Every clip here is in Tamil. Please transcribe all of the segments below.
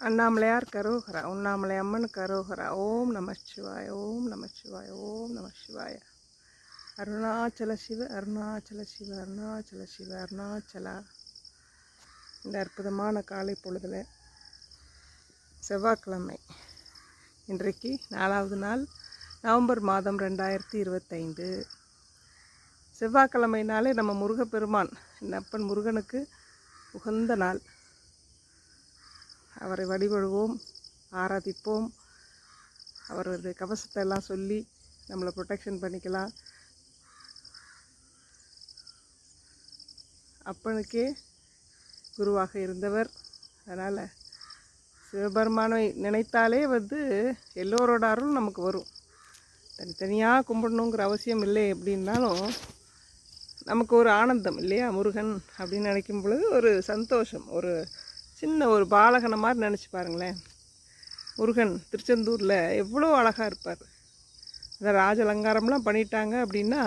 அண்ணாமலையார் கரோகரா உண்ணாமலை அம்மன் கரோகரா ஓம் நம சிவாய ஓம் நம சிவாய ஓம் நம சிவாய. அருணாச்சல சிவ அருணாச்சல சிவ அருணாச்சல சிவ அருணாச்சலா. இந்த அற்புதமான காலை பொழுதில் செவ்வாய்க்கிழமை. இன்றைக்கு நாலாவது நாள் நவம்பர் மாதம் ரெண்டாயிரத்தி இருபத்தைந்து. செவ்வாய்க்கிழமைனாலே நம்ம முருகப்பெருமான் அப்பன் முருகனுக்கு உகந்த நாள். அவரை வழிபடுவோம் ஆராதிப்போம். அவரது கவசத்தை எல்லாம் சொல்லி நம்மளை ப்ரொடெக்ஷன் பண்ணிக்கலாம். அப்பனுக்கே குருவாக இருந்தவர். அதனால் சிவபெருமானை நினைத்தாலே வந்து எல்லோரோட அருள் நமக்கு வரும். தனித்தனியாக கும்பிடணுங்கிற அவசியம் இல்லை எப்படின்னாலும் நமக்கு ஒரு ஆனந்தம் இல்லையா முருகன் அப்படின்னு நினைக்கும் பொழுது ஒரு சந்தோஷம் ஒரு சின்ன ஒரு பாலகனை மாதிரி நினச்சி பாருங்களேன். முருகன் திருச்செந்தூரில் எவ்வளோ அழகாக இருப்பார். அந்த ராஜ அலங்காரம்லாம் பண்ணிட்டாங்க அப்படின்னா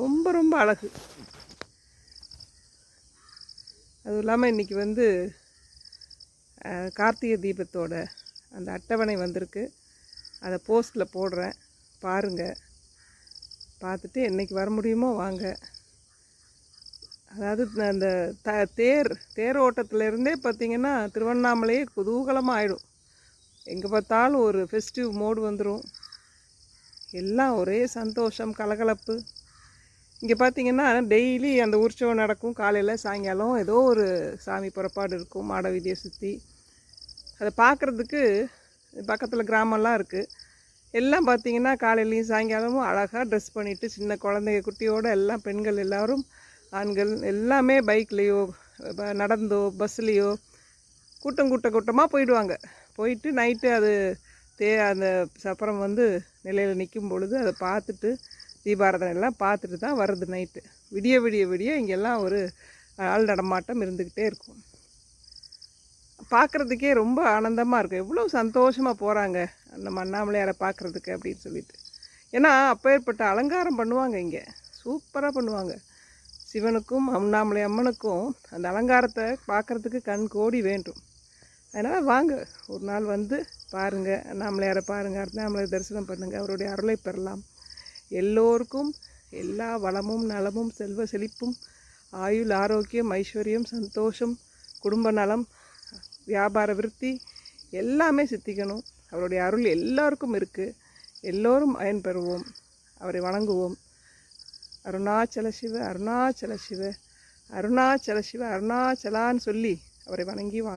ரொம்ப ரொம்ப அழகு. அதுவும் இல்லாமல் இன்றைக்கி வந்து கார்த்திகை தீபத்தோட அந்த அட்டவணை வந்திருக்கு. அதை போஸ்ட்டில் போடுறேன். பாருங்கள் பார்த்துட்டு என்றைக்கு வர முடியுமோ வாங்க. அதாவது அந்த த தேர் தேர் ஓட்டத்துலேருந்தே பார்த்திங்கன்னா திருவண்ணாமலையே குதூகலமாக ஆகிடும் எங்கே பார்த்தாலும் ஒரு ஃபெஸ்டிவ் மோடு வந்துடும் எல்லாம் ஒரே சந்தோஷம் கலகலப்பு. இங்கே பார்த்திங்கன்னா டெய்லி அந்த உற்சவம் நடக்கும். காலையில் சாயங்காலம் ஏதோ ஒரு சாமி புறப்பாடு இருக்கும் மாட வீதியை சுற்றி அதை பார்க்குறதுக்கு பக்கத்தில் கிராமம்லாம் இருக்குது எல்லாம் பார்த்திங்கன்னா காலையிலையும் சாயங்காலமும் அழகாக ட்ரெஸ் பண்ணிவிட்டு சின்ன குழந்தைங்க குட்டியோடு எல்லாம் பெண்கள் எல்லோரும் ஆண்கள் எல்லாமே பைக்லேயோ நடந்தோ பஸ்லேயோ கூட்டம் கூட்ட கூட்டமாக போயிடுவாங்க. போயிட்டு நைட்டு அது தே அந்த சப்பரம் வந்து நிலையில் நிற்கும் பொழுது அதை பார்த்துட்டு தீபாரதனை எல்லாம் பார்த்துட்டு தான் வருது நைட்டு விடிய விடிய விடிய இங்கெல்லாம் ஒரு ஆள் நடமாட்டம் இருந்துக்கிட்டே இருக்கும். பார்க்குறதுக்கே ரொம்ப ஆனந்தமாக இருக்கும். எவ்வளோ சந்தோஷமாக போகிறாங்க அந்த மண்ணாமலையாரை பார்க்குறதுக்கு அப்படின்னு சொல்லிட்டு. ஏன்னா அப்பேற்பட்ட அலங்காரம் பண்ணுவாங்க இங்கே. சூப்பராக பண்ணுவாங்க. சிவனுக்கும் அண்ணாமலை அம்மனுக்கும் அந்த அலங்காரத்தை பார்க்குறதுக்கு கண் கோடி வேண்டும். அதனால் வாங்க ஒரு நாள் வந்து பாருங்கள் அண்ணாமலையாரை பாருங்கள் அண்ணாமலையை தரிசனம் பண்ணுங்கள் அவருடைய அருளை பெறலாம். எல்லோருக்கும் எல்லா வளமும் நலமும் செல்வ செழிப்பும் ஆயுள் ஆரோக்கியம் ஐஸ்வர்யம் சந்தோஷம் குடும்ப நலம் வியாபார விருத்தி எல்லாமே சித்திக்கணும். அவருடைய அருள் எல்லாருக்கும் இருக்குது எல்லோரும் பயன்பெறுவோம். அவரை வணங்குவோம். அருணாச்சல சிவ அருணாச்சல சிவ அருணாச்சல சிவ அருணாச்சலான்னு சொல்லி அவரை வணங்கி வா